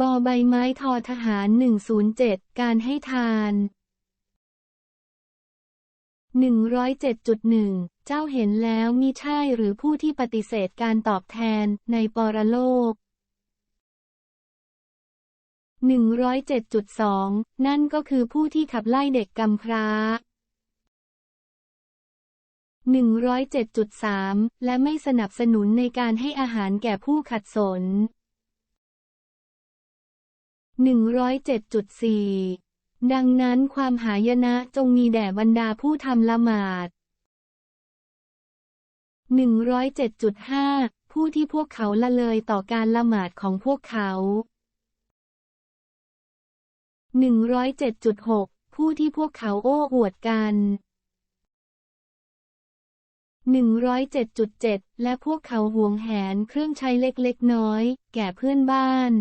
บอใบไม้ทอทหาร 107 การให้ทาน 107.1 เจ้าเห็นแล้วมิใช่หรือผู้ที่ปฏิเสธการตอบแทนในปรโลก 107.2 นั่นก็คือผู้ที่ขับไล่เด็กกำพร้า 107.3 และไม่สนับสนุนในการให้อาหารแก่ผู้ขัดสน 107.4 ดังนั้นความหายนะจงมีแด่บรรดาผู้ทำละหมาด 107.5 ผู้ที่พวกเขาละเลยต่อการละหมาดของพวกเขา 107.6 ผู้ที่พวกเขาโอ้อวดกัน 107.7 และพวกเขาหวงแหนเครื่องใช้เล็กๆน้อย แก่เพื่อนบ้าน